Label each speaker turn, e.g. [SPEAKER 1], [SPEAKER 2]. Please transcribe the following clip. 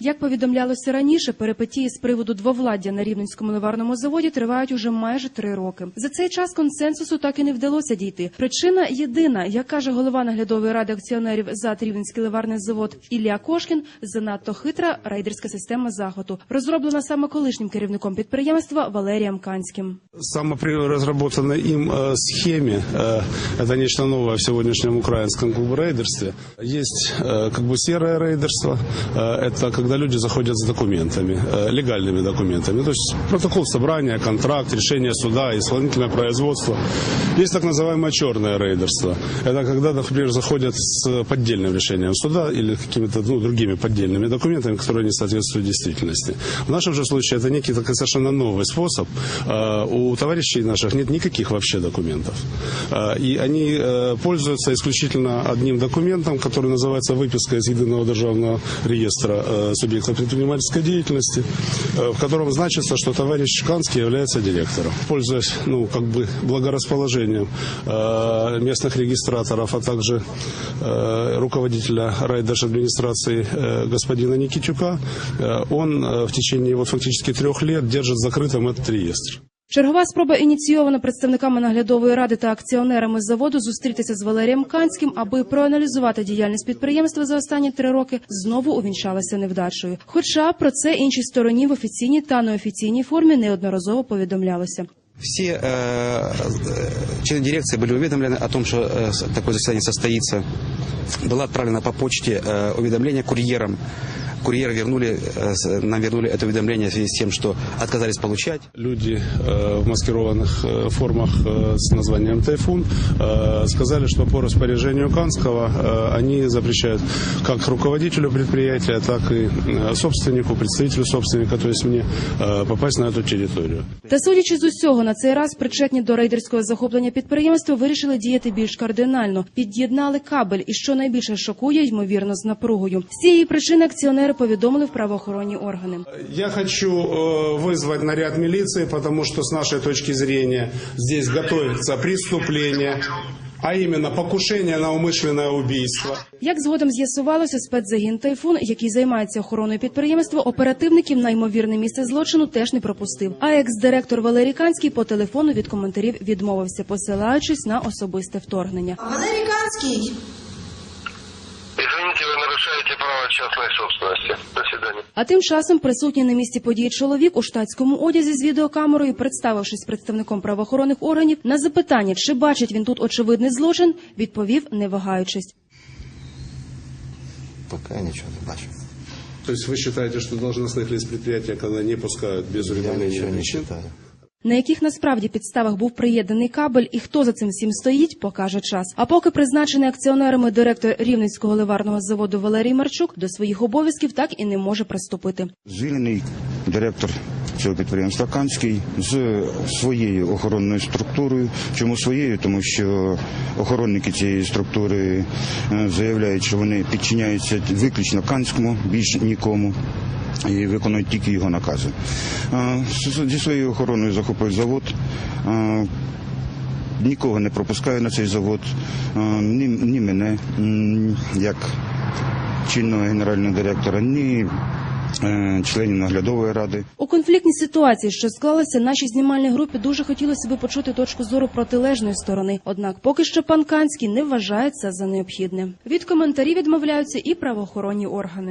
[SPEAKER 1] Як повідомлялося раніше, перипетії з приводу двовладдя на рівненському ливарному заводі тривають уже майже три роки. За цей час консенсусу так і не вдалося дійти. Причина єдина, як каже голова наглядової ради акціонерів ЗАТ Рівненський ливарний завод Ілля Кошкін, занадто хитра рейдерська система захоту, розроблена саме колишнім керівником підприємства Валерієм Канським.
[SPEAKER 2] саморазработанной им э, схеме, э, это нечто новое в сегодняшнем украинском клуб-рейдерстве, есть э, как бы серое рейдерство, э, это когда люди заходят с документами, э, легальными документами, то есть протокол собрания, контракт, решение суда, исполнительное производство. Есть так называемое черное рейдерство, это когда, например, заходят с поддельным решением суда или какими-то ну, другими поддельными документами, которые не соответствуют действительности. В нашем же случае это некий такой совершенно новый способ. Э, У товарищей наших нет никаких вообще документов. Э, И они пользуются исключительно одним документом, который называется выписка из Единого державного реестра субъектов предпринимательской деятельности, э, в котором значится, что товарищ Канский является директором. Пользуясь ну, как бы благорасположением э, местных регистраторов, а также э, руководителя райдержадминистрации господина Никитюка, он в течение вот, фактически трех лет держит закрытым этот реестр.
[SPEAKER 1] Чергова спроба ініційована представниками наглядової ради та акціонерами заводу зустрітися з Валерієм Канським, аби проаналізувати діяльність підприємства за останні три роки, знову увінчалася невдачею. Хоча про це іншій стороні в офіційній та неофіційній формі неодноразово повідомлялося.
[SPEAKER 3] Все э, э, члены дирекции были уведомлены о том, что э, с- такое заседание состоится. Было отправлено по почте э, уведомление курьерам. Курьеры вернули, э, с- нам вернули это уведомление в связи с тем, что отказались получать.
[SPEAKER 2] Люди э, в маскированных э, формах э, с названием «Тайфун» э, сказали, что по распоряжению Канского э, они запрещают как руководителю предприятия, так и э, собственнику, представителю собственника, то есть мне, э, попасть на эту территорию.
[SPEAKER 1] Та судячи з усього, на цей раз причетні до рейдерського захоплення підприємства вирішили діяти більш кардинально. Під'єднали кабель, і що найбільше шокує, ймовірно, з напругою. З цієї причини акціонери повідомили в правоохоронні органи.
[SPEAKER 2] Я хочу э, вызвать наряд милиции, потому что с нашей точки зрения здесь готовится преступление, а именно покушение на умышленное убийство.
[SPEAKER 1] Як згодом з'ясувалося, спецзагін Тайфун, який займається охороною підприємства, оперативників на ймовірне місце злочину теж не пропустив. А екс-директор Валерій Канський по телефону від коментарів відмовився, посилаючись на особисте вторгнення.
[SPEAKER 4] Валерий Канский.
[SPEAKER 5] частной собственности. До свидания.
[SPEAKER 1] А тим часом присутній на місці події чоловік у штатському одязі з відеокамерою, представившись представником правоохоронних органів, на запитання, чи бачить він тут очевидний злочин, відповів, не вагаючись.
[SPEAKER 6] Пока я ничего не бачу.
[SPEAKER 2] То есть вы считаете, что должностных лиц предприятия, когда не пускают без
[SPEAKER 6] Я
[SPEAKER 2] уведомления
[SPEAKER 6] ничего не
[SPEAKER 2] причин?
[SPEAKER 1] На яких насправді підставах був приєднаний кабель і хто за цим всім стоїть, покаже час. А поки призначений акціонерами директор Рівненського ливарного заводу Валерій Марчук до своїх обов'язків так і не може приступити.
[SPEAKER 7] Звільнений директор цього підприємства Канський з своєю охоронною структурою. Чому своєю? Тому що охоронники цієї структури е, заявляють, що вони підчиняються виключно Канському, більш нікому. І виконують тільки його накази. Е, Зі своєю охороною захопив завод. е, Нікого не пропускаю на цей завод, е, ні, ні мене, як чинного генерального директора, ні членів наглядової ради.
[SPEAKER 1] У конфліктній ситуації, що склалася, нашій знімальній групі дуже хотілося би почути точку зору протилежної сторони. Однак, поки що пан Канський не вважає це за необхідне. Від коментарів відмовляються і правоохоронні органи.